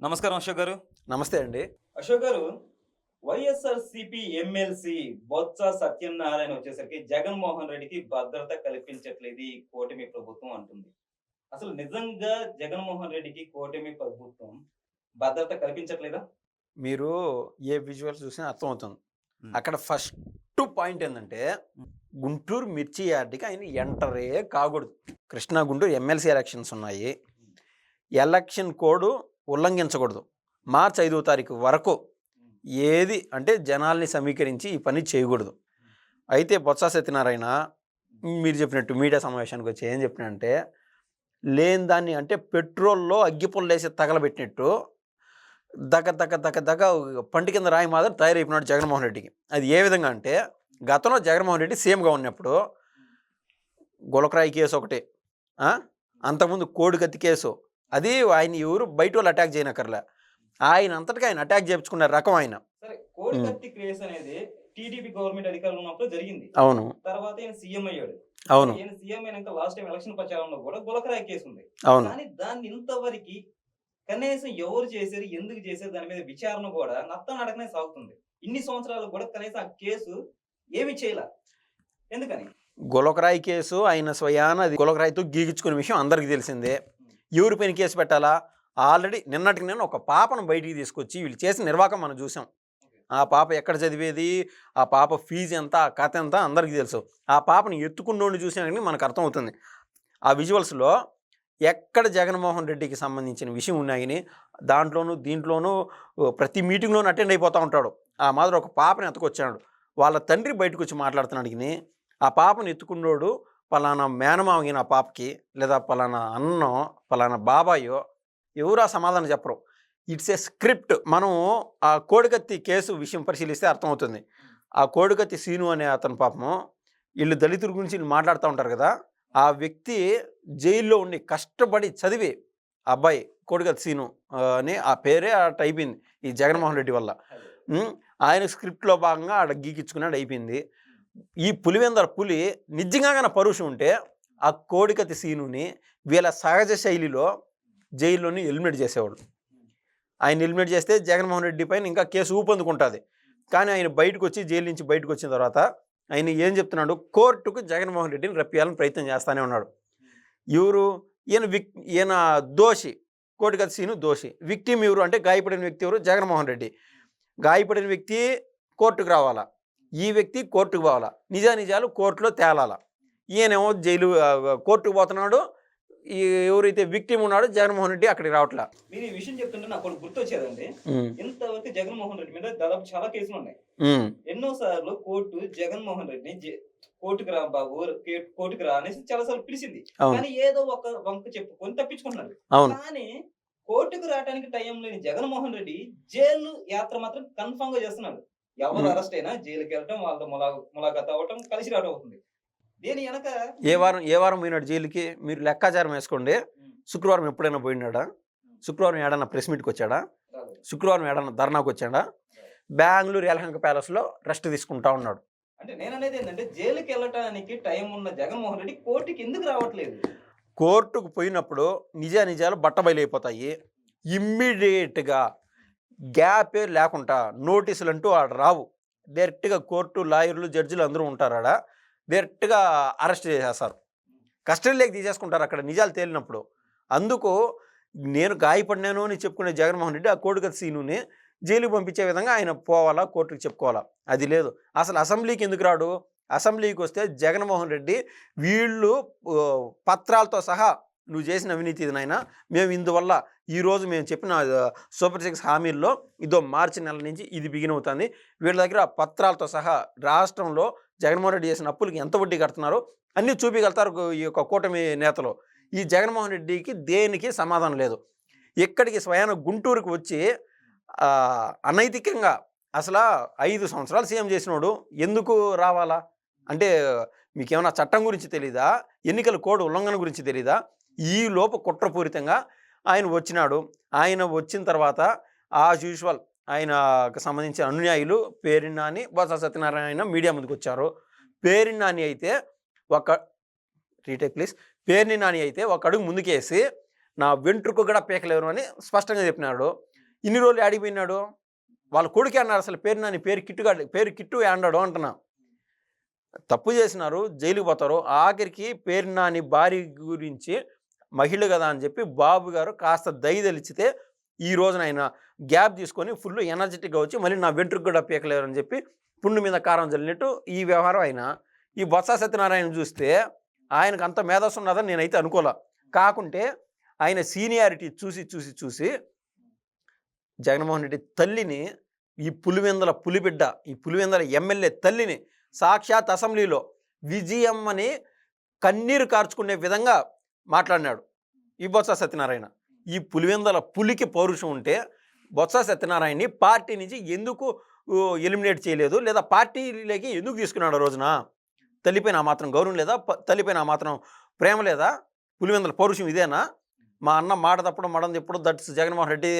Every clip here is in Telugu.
నమస్కారం అశోక్ గారు. నమస్తే అండి. Ashok garu YSR CP MLC Botsa Satyanarayana వచ్చేసరికి జగన్మోహన్ రెడ్డికి భద్రత కల్పించట్లేదు ఈ కూటమి ప్రభుత్వం అంటుంది. అసలు నిజంగా జగన్మోహన్ రెడ్డికి కూటమి ప్రభుత్వం భద్రత కల్పించట్లేదా? మీరు ఏ విజువల్స్ చూసినా అర్థమవుతుంది. అక్కడ ఫస్ట్ పాయింట్ ఏంటంటే గుంటూరు మిర్చి యార్డ్కి ఆయన ఎంటరే కాకూడదు. కృష్ణా గుంటూరు ఎమ్మెల్సీ ఎలక్షన్స్ ఉన్నాయి. ఎలక్షన్ కోడ్ ఉల్లంఘించకూడదు. మార్చి ఐదో తారీఖు వరకు ఏది అంటే జనాల్ని సమీకరించి ఈ పని చేయకూడదు. అయితే బొత్స సత్యనారాయణ మీరు చెప్పినట్టు మీడియా సమావేశానికి వచ్చి ఏం చెప్పినంటే లేని దాన్ని అంటే పెట్రోల్లో అగ్గిపుల్ల వేసి తగలబెట్టినట్టు దగ దగ దగ దగ పంటి కింద రాయి మాదిరి తయారైపోయినాడు జగన్మోహన్ రెడ్డికి. అది ఏ విధంగా అంటే గతంలో జగన్మోహన్ రెడ్డి సీఎంగా ఉన్నప్పుడు గులకరాయి కేసు ఒకటి అంతకుముందు కోడికత్తి కేసు అది ఆయన ఎవరు? బయట వాళ్ళు అటాక్ చేయనక్కర్లే. ఆయన అంతటికి ఆయన అటాక్ చేయించుకున్న రకం ఆయన. అనేది టీడీపీ గవర్నమెంట్ అధికారంలో ఉన్నప్పుడు జరిగింది. అవును. తర్వాత ఈయన సీఎం అయ్యాడు. అవును. ఈయన సీఎం అయినాక లాస్ట్ టైం ఎలక్షన్ ప్రచారంలో కూడా గులకరాయి కేసు ఉంది. అవును. కానీ దాన్ని ఇంతవరకు కనీసం ఎవరు చేశారు ఎందుకు చేశారు దాని మీద విచారణ కూడా నత్త నడకనే సాగుతుంది. ఇన్ని సంవత్సరాలు కూడా కనీసం ఆ కేసు ఏమి చేయలే. ఎందుకని? గులకరాయి కేసు ఆయన స్వయాన అది గులకరాయితో గీగించుకునే విషయం అందరికీ తెలిసిందే. ఎవరిపైన కేసు పెట్టాలా? ఆల్రెడీ నిన్నటికి నేను ఒక పాపను బయటికి తీసుకొచ్చి వీళ్ళు చేసిన నిర్వాహకం మనం చూసాం. ఆ పాప ఎక్కడ చదివేది? ఆ పాప ఫీజు ఎంత? ఆ కథ ఎంత? అందరికీ తెలుసు. ఆ పాపని ఎత్తుకున్నోడిని చూసినా మనకు అర్థమవుతుంది. ఆ విజువల్స్లో ఎక్కడ జగన్మోహన్ రెడ్డికి సంబంధించిన విషయం ఉన్నాయని దాంట్లోనూ దీంట్లోనూ ప్రతి మీటింగ్లోనూ అటెండ్ అయిపోతూ ఉంటాడు. ఆ మాదిరి ఒక పాపని ఎత్తుకొచ్చాడు. వాళ్ళ తండ్రి బయటకు వచ్చి మాట్లాడుతున్నాడు ఆ పాపను ఎత్తుకున్నోడు పలానా మేనమావగిన ఆ పాపకి లేదా పలానా అన్నో పలానా బాబాయో ఎవరు ఆ సమాధానం చెప్పరు. It's a script. మనం ఆ కోడికత్తి కేసు విషయం పరిశీలిస్తే అర్థమవుతుంది. ఆ కోడికత్తి సీను అనే అతని పాపము వీళ్ళు దళితుల గురించి వీళ్ళు మాట్లాడుతూ ఉంటారు కదా ఆ వ్యక్తి జైల్లో ఉండి కష్టపడి చదివి అబ్బాయి కోడికత్తి సీను అని ఆ పేరే అట్ అయిపోయింది ఈ జగన్మోహన్ రెడ్డి వల్ల. ఆయన స్క్రిప్ట్లో భాగంగా ఆడ గీకిచ్చుకున్నాడు అయిపోయింది. ఈ పులివెందర పులి నిజంగా కానీ పరుషం ఉంటే ఆ కోడికత్తి సీనుని వీళ్ళ సహజ శైలిలో జైల్లోని ఎలిమినేట్ చేసేవాళ్ళు. ఆయన ఎలిమినేట్ చేస్తే జగన్మోహన్ రెడ్డి పైన ఇంకా కేసు ఊపందుకుంటుంది. కానీ ఆయన బయటకు వచ్చి జైలు నుంచి బయటకు వచ్చిన తర్వాత ఆయన ఏం చెప్తున్నాడు? కోర్టుకు జగన్మోహన్ రెడ్డిని రప్పియాలని ప్రయత్నం చేస్తానే ఉన్నాడు. ఎవరు? ఈయన విక్ ఈయన దోషి కోటికత్తి సీను దోషి. విక్టిమ్ ఎవరు అంటే గాయపడిన వ్యక్తి ఎవరు? జగన్మోహన్ రెడ్డి. గాయపడిన వ్యక్తి కోర్టుకు రావాలా? ఈ వ్యక్తి కోర్టుకు పోవాలా. నిజానిజాలు కోర్టులో తేలాల. ఈయనేమో జైలు కోర్టుకు పోతున్నాడు. ఎవరైతే విక్టిమ్ ఉన్నాడో జగన్మోహన్ రెడ్డి అక్కడికి రావట్లా. మీరు ఈ విషయం చెప్తుంటే నాకు ఒకటి గుర్తొచ్చేదండి. ఇంతవరకు జగన్మోహన్ రెడ్డి మీద దాదాపు చాలా కేసులు ఉన్నాయి. ఎన్నో సార్లు కోర్టు జగన్మోహన్ రెడ్డిని కోర్టుకు రా బాబు కోర్టుకు రా అనేసి చాలా సార్లు పిలిచింది కానీ ఏదో ఒక వంక చెప్పుకొని తప్పించుకుంటున్నాడు అవును. కానీ కోర్టుకు రావడానికి టైం లేని జగన్మోహన్ రెడ్డి జైలు యాత్ర మాత్రం కన్ఫర్మ్గా చేస్తున్నాడు. ఎవరు. అరెస్ట్ అయినా జైలుకి వెళ్ళటం వాళ్ళతో ములా ములాఖాత్ అవ్వటం కలిసి రావడం అవుతుంది. దీని వెనక ఏ వారం ఏ వారం పోయినాడు జైలుకి? మీరు లెక్కాచారం వేసుకోండి. శుక్రవారం ఎప్పుడైనా పోయినాడా? శుక్రవారం ఏడన్నా ప్రెస్ మీట్కి వచ్చాడా. శుక్రవారం ఏడన్నా ధర్నాకు వచ్చాడా? బెంగళూరు యలహంక ప్యాలెస్లో రెస్ట్ తీసుకుంటా ఉన్నాడు. అంటే నేను అనేది ఏంటంటే జైలుకి వెళ్ళటానికి టైం ఉన్న జగన్మోహన్ రెడ్డి కోర్టుకి ఎందుకు రావట్లేదు? కోర్టుకు పోయినప్పుడు నిజా నిజాలు బట్టబయలైపోతాయి ఇమ్మీడియట్గా గ్యాపే లేకుండా నోటీసులు అంటూ ఆడ రావు. డైరెక్ట్గా కోర్టు లాయర్లు జడ్జిలు అందరూ ఉంటారు ఆడ. డైరెక్ట్గా అరెస్ట్ చేసేస్తారు. కస్టడీలోకి తీసేసుకుంటారు అక్కడ నిజాలు తేలినప్పుడు. అందుకు నేను గాయపడినాను అని చెప్పుకునే జగన్మోహన్ రెడ్డి ఆ కోడిగత సీనుని జైలుకి పంపించే విధంగా ఆయన పోవాలా కోర్టుకి చెప్పుకోవాలా? అది లేదు. అసలు అసెంబ్లీకి ఎందుకు రాడు? అసెంబ్లీకి వస్తే జగన్మోహన్ రెడ్డి వీళ్ళు పత్రాలతో సహా నువ్వు చేసిన అవినీతి ఇది నాయన మేము ఇందువల్ల ఈరోజు మేము చెప్పిన సూపర్ సిక్స్ హామీల్లో ఇదో మార్చి నెల నుంచి ఇది బిగిన్ అవుతుంది. వీళ్ళ దగ్గర పత్రాలతో సహా రాష్ట్రంలో జగన్మోహన్ రెడ్డి చేసిన అప్పులకి ఎంత వడ్డీ కడుతున్నారో? అన్నీ చూపించగలుగుతారు ఈ యొక్క కూటమి నేతలు. ఈ జగన్మోహన్ రెడ్డికి దేనికి సమాధానం లేదు? ఇక్కడికి స్వయాన గుంటూరుకు వచ్చి అనైతికంగా అసలు ఐదు సంవత్సరాలు సీఎం చేసినోడు ఎందుకు రావాలా? అంటే మీకేమైనా చట్టం గురించి తెలీదా? ఎన్నికల కోడ్ ఉల్లంఘన గురించి తెలీదా? ఈ లోపు కుట్రపూరితంగా ఆయన వచ్చినాడు. ఆయన వచ్చిన తర్వాత యాజ్ యూజువల్ ఆయనకు సంబంధించిన అనుయాయులు పేరినాని బొత్స సత్యనారాయణ మీడియా ముందుకు వచ్చారు. పేరినాని అయితే ఒక రీటేక్ ప్లీజ్. పేర్ని నాని అయితే ఒక అడుగు ముందుకేసి నా వెంట్రుకు కూడా పీకలేరు అని స్పష్టంగా చెప్పినాడు. ఇన్ని రోజులు ఆడిపోయినాడు వాళ్ళ కొడుకే అన్నారు అసలు పేరు నాని పేరు కిట్టుగా పేరు కిట్టు ఆడాడు అంటున్నా. తప్పు చేసినారు జైలుకి పోతారు. ఆఖరికి పేరు నాని భార్య గురించి మహిళ కదా అని చెప్పి బాబు గారు కాస్త దయదలిచితే ఈ రోజున ఆయన గ్యాప్ తీసుకొని ఫుల్ ఎనర్జెటిక్గా వచ్చి మళ్ళీ నా వెంట్రుకు కూడా పీకలేరు అని చెప్పి పుండు మీద కారం చల్లినట్టు ఈ వ్యవహారం ఆయన ఈ బొత్స సత్యనారాయణ చూస్తే ఆయనకు అంత మేధస్సు ఉన్నదని నేనైతే అనుకోలే. కాకుంటే ఆయన సీనియారిటీ చూసి చూసి చూసి జగన్మోహన్ రెడ్డి తల్లిని ఈ పులివెందల పులిబిడ్డ ఈ పులివెందల ఎమ్మెల్యే తల్లిని సాక్షాత్ అసెంబ్లీలో విజయమ్మని కన్నీరు కార్చుకునే విధంగా మాట్లాడినాడు. ఈ బొత్స సత్యనారాయణ. ఈ పులివెందల పులికి పౌరుషం ఉంటే బొత్స సత్యనారాయణని పార్టీ నుంచి ఎందుకు ఎలిమినేట్ చేయలేదు? లేదా పార్టీలోకి ఎందుకు తీసుకున్నాడు రోజున? తల్లిపైన ఆ మాత్రం గౌరవం లేదా? తల్లిపైన ఆ మాత్రం ప్రేమ లేదా? పులివెందల పౌరుషం ఇదేనా? మా అన్న మాట తప్పడం మడం ఎప్పుడు దట్స్ జగన్మోహన్ రెడ్డి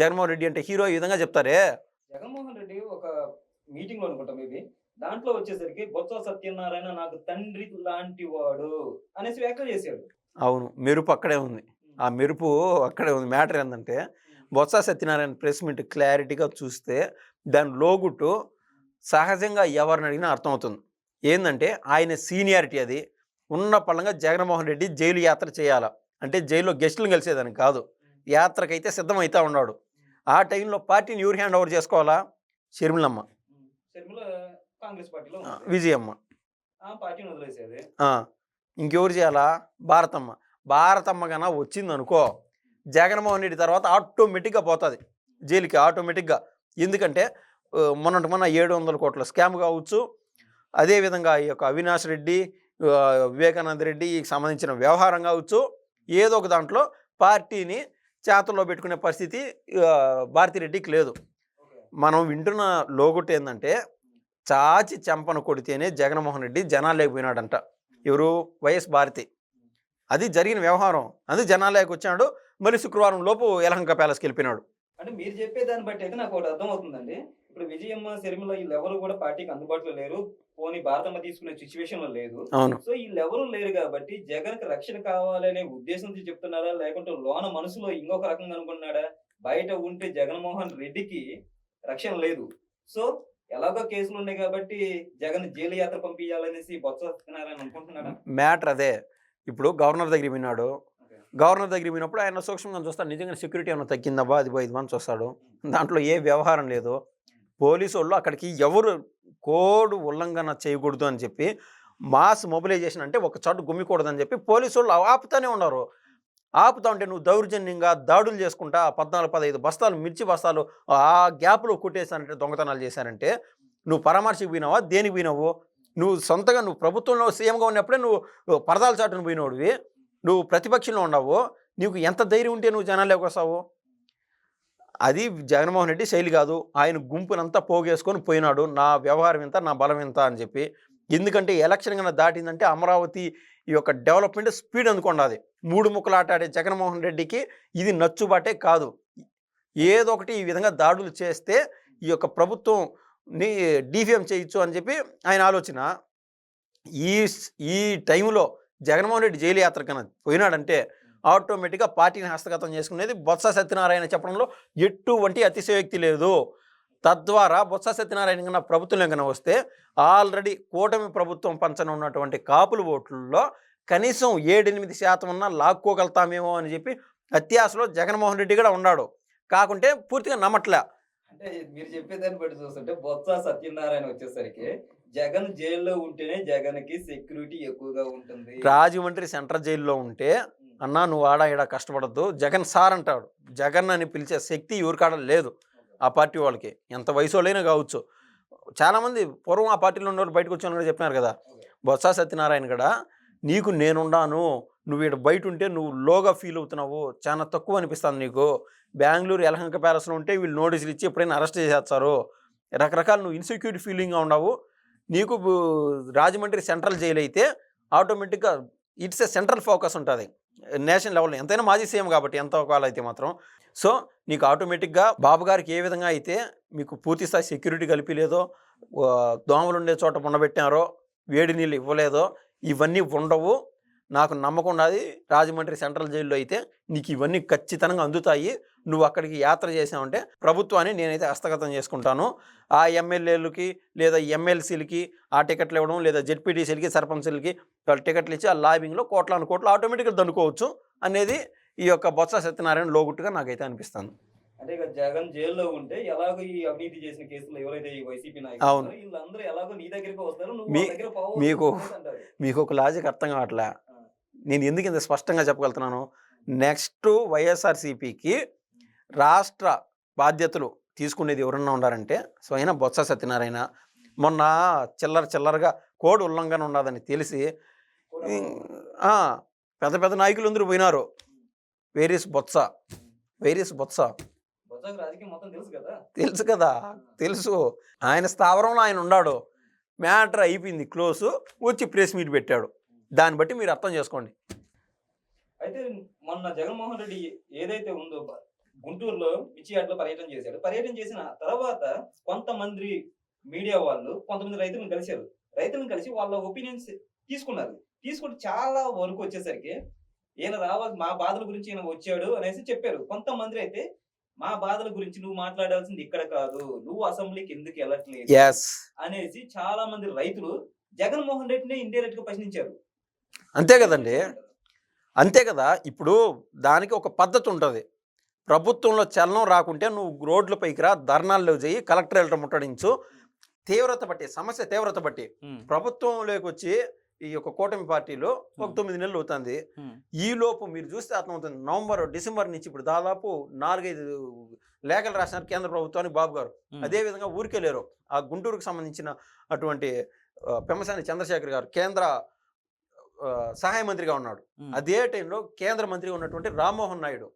జగన్మోహన్ రెడ్డి అంటే హీరో ఈ విధంగా చెప్తారే? జగన్మోహన్ రెడ్డి ఒక మీటింగ్ అనుకుంటాం మేబీ. దాంట్లో వచ్చేసరికి బొత్స సత్యనారాయణ నాకు తండ్రి లాంటి వాడు అనేసి వ్యాఖ్యలు చేశాడు. అవును. మెరుపు అక్కడే ఉంది. ఆ మెరుపు అక్కడే ఉంది. మ్యాటర్ ఏంటంటే బొత్స సత్యనారాయణ ప్రెస్ మీట్ క్లారిటీగా చూస్తే దాని లోగుట్టు సహజంగా ఎవరిని అడిగినా అర్థమవుతుంది. ఏంటంటే ఆయన సీనియారిటీ అది. ఉన్న పళ్ళంగా జగన్మోహన్ రెడ్డి జైలు యాత్ర చేయాల? అంటే జైల్లో గెస్టులను కలిసేదానికి కాదు. యాత్రకైతే సిద్ధమవుతా ఉన్నాడు. ఆ టైంలో పార్టీని ఎవరు హ్యాండ్ ఓవర్ చేసుకోవాలా? షర్మిలమ్మ. విజయమ్మ. ఇంకెవరు చేయాలా? భారతమ్మ. భారతమ్మ కన్నా వచ్చింది అనుకో జగన్మోహన్ రెడ్డి తర్వాత ఆటోమేటిక్గా పోతుంది జైలుకి ఆటోమేటిక్గా. ఎందుకంటే మొన్నటి మొన్న ఏడు వందల కోట్ల స్కామ్ కావచ్చు అదేవిధంగా ఈ యొక్క అవినాష్ రెడ్డి వివేకానంద రెడ్డికి సంబంధించిన వ్యవహారం కావచ్చు ఏదో ఒక దాంట్లో పార్టీని చేతల్లో పెట్టుకునే పరిస్థితి భారతిరెడ్డికి లేదు. మనం వింటున్న లోగుట్ ఏంటంటే చాచి చెంపను కొడితేనే జగన్మోహన్ రెడ్డి జనాలు లేకపోయినాడంట ఎవరు వైఎస్ భారతి. అది జరిగిన వ్యవహారం. అది జనాలేకి వచ్చాడు. మళ్ళీ శుక్రవారం లోపు యలహంక ప్యాలెస్కి వెళ్ళిపోయినాడు. అంటే మీరు చెప్పే దాన్ని బట్టి అయితే నాకు ఒకటి అర్థం అవుతుందండి ఇప్పుడు విజయమ్మ శర్మిల వీళ్ళు ఎవరు కూడా పార్టీకి అందుబాటులో లేరు. పోనీ భారతమ్మ తీసుకునే సిచ్యువేషన్లో లేదు. సో వీళ్ళు ఎవరు లేరు కాబట్టి జగన్కి రక్షణ కావాలనే ఉద్దేశంతో చెప్తున్నారా లేకుంటే లోన మనసులో ఇంకొక రకంగా అనుకున్నాడా? బయట ఉంటే జగన్మోహన్ రెడ్డికి రక్షణ లేదు. సో ఎలాగో కేసులు ఉన్నాయి కాబట్టి జగన్ జైలు యాత్ర పంపించాలనేసి బొత్స సత్యనారాయణ మ్యాటర్ అదే. ఇప్పుడు గవర్నర్ దగ్గర విన్నాడు. గవర్నర్ దగ్గర పోయినప్పుడు ఆయన సూక్ష్మంగా చూస్తాడు. నిజంగా సెక్యూరిటీ ఏమైనా తగ్గిందబ్బా? అది ఐదు మంది చూస్తాడు. దాంట్లో ఏ వ్యవహారం లేదు. పోలీసు వాళ్ళు అక్కడికి ఎవరు కోడ్ ఉల్లంఘన చేయకూడదు అని చెప్పి మాస్ మొబిలైజేషన్ అంటే ఒక చోట గుమ్మికూడదని చెప్పి పోలీసు వాళ్ళు ఆపుతానే ఉన్నారు. ఆపుతా ఉంటే నువ్వు దౌర్జన్యంగా దాడులు చేసుకుంటా పద్నాలుగు పదహైదు బస్తాలు మిర్చి బస్తాలు ఆ గ్యాప్లో కొట్టేశానంటే దొంగతనాలు చేశానంటే నువ్వు పరామర్శకు పోయినావా? దేనికి పోయినావు? నువ్వు సొంతగా నువ్వు ప్రభుత్వంలో సీఎంగా ఉన్నప్పుడే నువ్వు పరదాల చాటును పోయినోడివి. నువ్వు ప్రతిపక్షంలో ఉన్నావు. నీకు ఎంత ధైర్యం ఉంటే నువ్వు జనాల్లోకి వస్తావు? అది జగన్మోహన్ రెడ్డి శైలి కాదు. ఆయన గుంపునంతా పోగేసుకొని పోయినాడు. నా వ్యవహారం ఇంత నా బలం ఇంత అని చెప్పి. ఎందుకంటే ఎలక్షన్ కన్నా దాటిందంటే అమరావతి ఈ యొక్క డెవలప్మెంట్ స్పీడ్ అందుకున్నది మూడు ముక్కలు ఆట ఆడే జగన్మోహన్ రెడ్డికి ఇది నచ్చుబాటే కాదు. ఏదో ఒకటి ఈ విధంగా దాడులు చేస్తే ఈ యొక్క ప్రభుత్వంని డిఫిఎం చేయొచ్చు అని చెప్పి ఆయన ఆలోచన. ఈ ఈ టైంలో జగన్మోహన్ రెడ్డి జైలు యాత్ర కన్నా పోయినాడంటే ఆటోమేటిక్గా పార్టీని హస్తగతం చేసుకునేది బొత్స సత్యనారాయణ చెప్పడంలో ఎటువంటి అతిశయోక్తి లేదు. తద్వారా బొత్స సత్యనారాయణ కన్నా ప్రభుత్వంలో కన్నా వస్తే ఆల్రెడీ కూటమి ప్రభుత్వం పంచన ఉన్నటువంటి కాపుల ఓట్లలో కనీసం ఏడెనిమిది శాతం ఉన్నా లాక్కోగలుగుతామేమో అని చెప్పి అత్యాశలో జగన్మోహన్ రెడ్డి కూడా ఉన్నాడు. కాకుంటే పూర్తిగా నమ్మట్లే. అంటే మీరు చెప్పేదాన్ని బట్టి చూస్తుంటే బొత్స సత్యనారాయణ వచ్చేసరికి జగన్ జైల్లో ఉంటేనే జగన్కి సెక్యూరిటీ ఎక్కువగా ఉంటుంది. రాజమండ్రి సెంట్రల్ జైల్లో ఉంటే అన్నా నువ్వు ఆడ ఈడ కష్టపడద్దు. జగన్ సార్ అంటాడు. జగన్ అని పిలిచే శక్తి ఎవరికాడ లేదు. ఆ పార్టీ వాళ్ళకి. ఎంత వయసు వాళ్ళైనా కావచ్చు చాలామంది పూర్వం ఆ పార్టీలో ఉన్న వాళ్ళు బయటకు వచ్చాను కూడా చెప్పినారు కదా. బొత్స సత్యనారాయణ కూడా నీకు నేనుండాను నువ్వు ఇక్కడ బయట ఉంటే నువ్వు లోగా ఫీల్ అవుతున్నావు చాలా తక్కువ అనిపిస్తుంది నీకు. బెంగళూరు యలహంక ప్యాలెస్లో ఉంటే వీళ్ళు నోటీసులు ఇచ్చి ఎప్పుడైనా అరెస్ట్ చేసేస్తారు. రకరకాల నువ్వు ఇన్సెక్యూరిటీ ఫీలింగ్గా ఉన్నావు. నీకు రాజమండ్రి సెంట్రల్ జైలు అయితే ఆటోమేటిక్గా ఇట్స్ ఎ సెంట్రల్ ఫోకస్ ఉంటుంది. నేషనల్ లెవెల్లో ఎంతైనా మాజీ సీఎం కాబట్టి ఎంత ఒకవేళ అయితే మాత్రం. సో నీకు ఆటోమేటిక్గా బాబు గారికి ఏ విధంగా అయితే మీకు పూర్తి స్థాయి సెక్యూరిటీ కలిపిలేదో దోమలు ఉండే చోట ఉండబెట్టారో వేడి నీళ్ళు ఇవ్వలేదో ఇవన్నీ ఉండవు. నాకు నమ్మకం ఉన్నది రాజమండ్రి సెంట్రల్ జైల్లో అయితే నీకు ఇవన్నీ ఖచ్చితంగా అందుతాయి. నువ్వు అక్కడికి యాత్ర చేసావంటే ప్రభుత్వాన్ని నేనైతే హస్తగతం చేసుకుంటాను. ఆ ఎమ్మెల్యేలకి లేదా ఎమ్మెల్సీలకి ఆ టికెట్లు ఇవ్వడం లేదా జెడ్పీటీసీలకి సర్పంచ్లకి వాళ్ళు టికెట్లు ఇచ్చి ఆ లాబింగ్లో కోట్లాను కోట్లు ఆటోమేటిక్గా దండుకోవచ్చు అనేది ఈ యొక్క బొత్స సత్యనారాయణ లోగుట్టుగా నాకైతే అనిపిస్తుంది. అంటే ఇక జగన్ జైల్లో ఉంటే ఎలాగో ఈ అవినీతి చేసిన కేసులు ఎవరైతే ఈ వైసీపీ నాయకులు వీళ్ళందరూ ఎలాగో నీ దగ్గరికి వస్తారు నువ్వు దగ్గర మీకు-. మీకు ఒక లాజిక్ అర్థం కావట్లే. నేను ఎందుకు ఇంత స్పష్టంగా చెప్పగలుగుతున్నాను? నెక్స్ట్ వైఎస్ఆర్సీపీకి రాష్ట్ర బాధ్యతలు తీసుకునేది ఎవరన్నా ఉన్నారంటే స్వయం బొత్స సత్యనారాయణ. మొన్న చిల్లర చిల్లరగా కోడ్ ఉల్లంఘన ఉన్నదని తెలిసి పెద్ద పెద్ద నాయకులు అందరూ పోయినారు. Where is Botsa. Where is Botsa. బొత్సకు రాజకీయం మొత్తం తెలుసు కదా? తెలుసు కదా? తెలుసు. ఆయన స్థావరంలో ఆయన ఉన్నాడు. మ్యాటర్ అయిపోయింది. క్లోజ్. వచ్చి ప్రెస్ మీట్ పెట్టాడు. దాన్ని బట్టి మీరు అర్థం చేసుకోండి. అయితే మొన్న జగన్మోహన్ రెడ్డి ఏదైతే ఉందో గుంటూరులో మిర్చియాడ్లో పర్యటన చేశాడు. పర్యటన చేసిన తర్వాత కొంతమంది మీడియా వాళ్ళు కొంతమంది రైతులను కలిశారు. రైతులను కలిసి వాళ్ళ ఒపీనియన్స్ తీసుకున్నారు. తీసుకుంటే చాలా వరకు వచ్చేసరికి ఈయన రావాలి మా బాధల గురించి ఈయన వచ్చాడు అనేసి చెప్పారు. కొంతమంది అయితే మా బాధల గురించి నువ్వు మాట్లాడాల్సింది ఇక్కడ కాదు నువ్వు అసెంబ్లీకి ఎందుకు వెళ్ళట్లేదు? అనేసి చాలా మంది రైతులు జగన్మోహన్ రెడ్డిని ఇండైరెక్ట్గా ప్రశ్నించారు. అంతే కదండి. అంతే కదా. ఇప్పుడు దానికి ఒక పద్ధతి ఉంటుంది. ప్రభుత్వంలో చలనం రాకుంటే నువ్వు రోడ్లపైకి రా ధర్నాల్లో చేయి కలెక్టరేట్ ముట్టడించు. తీవ్రత బట్టి సమస్య తీవ్రత బట్టి ప్రభుత్వంలోకి వచ్చి ఈ యొక్క కూటమి పార్టీలో ఒక. తొమ్మిది నెలలు అవుతుంది. ఈ లోపు మీరు చూస్తే అర్థమవుతుంది. నవంబర్ డిసెంబర్ నుంచి ఇప్పుడు దాదాపు నాలుగైదు లేఖలు రాసినారు కేంద్ర ప్రభుత్వానికి బాబు గారు. అదేవిధంగా ఊరికే లేరు. ఆ గుంటూరుకు సంబంధించిన అటువంటి ఆ, పెమ్మసాని చంద్రశేఖర్ గారు కేంద్ర సహాయ మంత్రిగా ఉన్నాడు. అదే టైంలో కేంద్ర మంత్రిగా ఉన్నటువంటి రామ్మోహన్ నాయుడు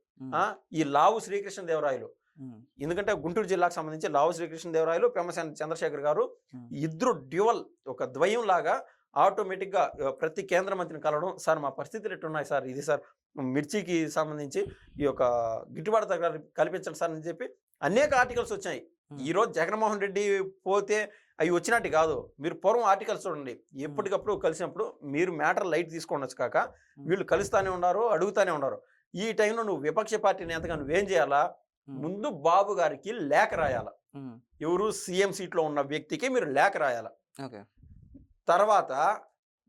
ఈ లావు శ్రీకృష్ణదేవరాయలు. ఎందుకంటే గుంటూరు జిల్లాకు సంబంధించి లావు శ్రీకృష్ణదేవరాయలు పెమ్మసాని చంద్రశేఖర్ గారు ఇద్దరు డ్యువల్ ఒక ద్వయం లాగా ఆటోమేటిక్గా ప్రతి కేంద్ర మంత్రిని కలవడం సార్ మా పరిస్థితులు ఎట్టున్నాయి సార్? ఇది సార్ మిర్చికి సంబంధించి ఈ యొక్క గిట్టుబాటు ధర కల్పించండి సార్ అని చెప్పి అనేక ఆర్టికల్స్ వచ్చాయి. ఈరోజు జగన్మోహన్ రెడ్డి పోతే అవి వచ్చినట్టు కాదు. మీరు పూర్వం ఆర్టికల్స్ చూడండి. ఎప్పటికప్పుడు కలిసినప్పుడు మీరు మ్యాటర్ లైట్ తీసుకోండొచ్చు కాక వీళ్ళు కలుస్తానే ఉన్నారు అడుగుతానే ఉన్నారు. ఈ టైంలో నువ్వు విపక్ష పార్టీ నేతగా నువ్వేం చేయాలా? ముందు బాబు గారికి లేఖ రాయాల. ఎవరు సీఎం సీట్లో ఉన్న వ్యక్తికి మీరు లేఖ రాయాల. ఓకే. తర్వాత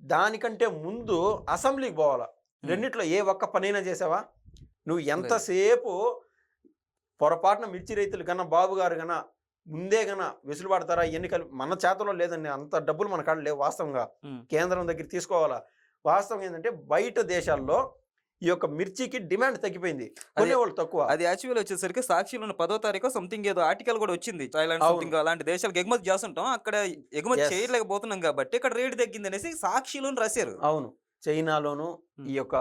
దానికంటే ముందు అసెంబ్లీకి పోవాలా. రెండిట్లో ఏ ఒక్క పనైనా చేసావా? నువ్వు ఎంతసేపు పొరపాటున మిర్చి రైతులు కన్నా బాబు గారు కన్నా ముందే కన్నా వెసులుబాడతారా ఎన్నికలు మన చేతలో లేదండి. అంత డబ్బులు మన కాడ లేవు వాస్తవంగా. కేంద్రం దగ్గర తీసుకోవాలా? వాస్తవం ఏంటంటే బయట దేశాల్లో ఈ యొక్క మిర్చికి డిమాండ్ తగ్గిపోయింది కొనేవాళ్ళు తక్కువ అది యాక్చువల్ వచ్చేసరికి సాక్షిలో పదో తారీఖు సంథింగ్ ఏదో ఆర్టికల్ కూడా వచ్చింది థాయిలాండ్. సంథింగ్ అలాంటి దేశాలకు ఎగుమతి చేస్తుంటాం అక్కడ ఎగుమతి. చేయలేకపోతున్నాం కాబట్టి ఇక్కడ రేటు తగ్గింది అనేసి సాక్షిలో రాశారు అవును చైనాలోను. ఈ యొక్క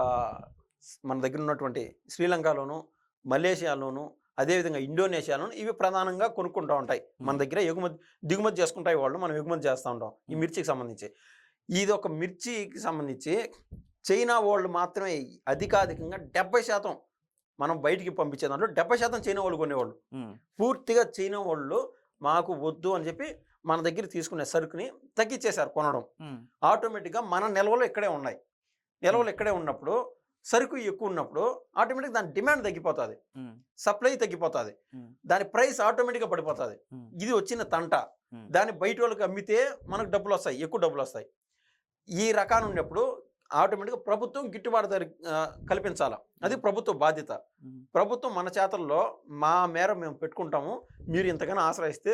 మన దగ్గర ఉన్నటువంటి శ్రీలంకలోను మలేషియాలోను అదేవిధంగా ఇండోనేషియాలోను ఇవి ప్రధానంగా కొనుక్కుంటూ ఉంటాయి మన. దగ్గర ఎగుమతి దిగుమతి చేసుకుంటాయి వాళ్ళు మనం ఎగుమతి చేస్తూ ఉంటాం ఈ. మిర్చికి సంబంధించి ఇది ఒక మిర్చికి సంబంధించి చైనా వాళ్ళు మాత్రమే అధికాధికంగా డెబ్బై శాతం మనం బయటికి పంపించే దాంట్లో డెబ్బై శాతం చైనా వాళ్ళు కొనేవాళ్ళు. పూర్తిగా చైనా వాళ్ళు మాకు వద్దు అని చెప్పి మన దగ్గర తీసుకునే సరుకుని తగ్గించేశారు కొనడం. ఆటోమేటిక్గా మన నిల్వలు ఇక్కడే ఉన్నాయి. నిల్వలు ఇక్కడే ఉన్నప్పుడు సరుకు ఎక్కువ ఉన్నప్పుడు ఆటోమేటిక్ దాని డిమాండ్ తగ్గిపోతుంది. సప్లై తగ్గిపోతుంది. దాని ప్రైస్ ఆటోమేటిక్గా పడిపోతుంది. ఇది వచ్చిన తంట. దాన్ని బయట వాళ్ళకి అమ్మితే మనకు డబ్బులు వస్తాయి. ఎక్కువ డబ్బులు వస్తాయి. ఈ రకాన్ని ఉన్నప్పుడు ఆటోమేటిక్గా ప్రభుత్వం గిట్టుబాటు ధర కల్పించాలి. అది ప్రభుత్వ బాధ్యత. ప్రభుత్వం మన చేతల్లో మా మేర మేము పెట్టుకుంటాము. మీరు ఇంతకన్నా ఆశ్రయిస్తే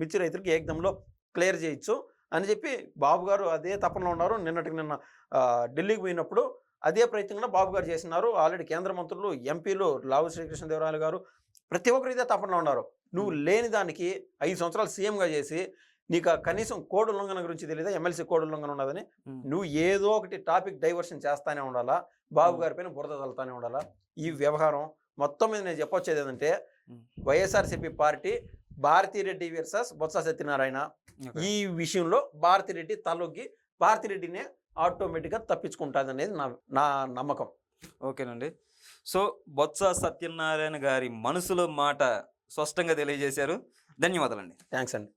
మిర్చి రైతులకి ఏకదంలో క్లియర్ చేయొచ్చు అని చెప్పి బాబు గారు అదే తపనలో ఉన్నారు. నిన్నటికి నిన్న ఢిల్లీకి పోయినప్పుడు అదే ప్రయత్నంగా బాబు గారు చేసినారు. ఆల్రెడీ కేంద్ర మంత్రులు ఎంపీలు లావు శ్రీకృష్ణదేవరాయలు గారు ప్రతి ఒక్కరు ఇదే తపనలో ఉన్నారు. నువ్వు లేని దానికి ఐదు సంవత్సరాలు సీఎంగా చేసి నీకు కనీసం కోడ్ ఉల్లంఘన గురించి తెలియదా ఎమ్మెల్సీ కోడ్ ఉల్లంఘన ఉన్నదని. నువ్వు ఏదో ఒకటి టాపిక్ డైవర్షన్ చేస్తానే ఉండాలా? బాబు. గారి పైన బురద తల్లుతానే ఉండాలా? ఈ వ్యవహారం మొత్తం మీద నేను చెప్పొచ్చేది ఏంటంటే. YSRCP party Bharathi Reddy versus Botsa Satyanarayana. ఈ విషయంలో భారతిరెడ్డి తలొగ్గి భారతిరెడ్డినే ఆటోమేటిక్గా తప్పించుకుంటుంది అనేది నా నా నమ్మకం. ఓకేనండి. సో బొత్స సత్యనారాయణ గారి మనసులో మాట స్పష్టంగా తెలియజేశారు. ధన్యవాదాలండి. థ్యాంక్స్ అండి.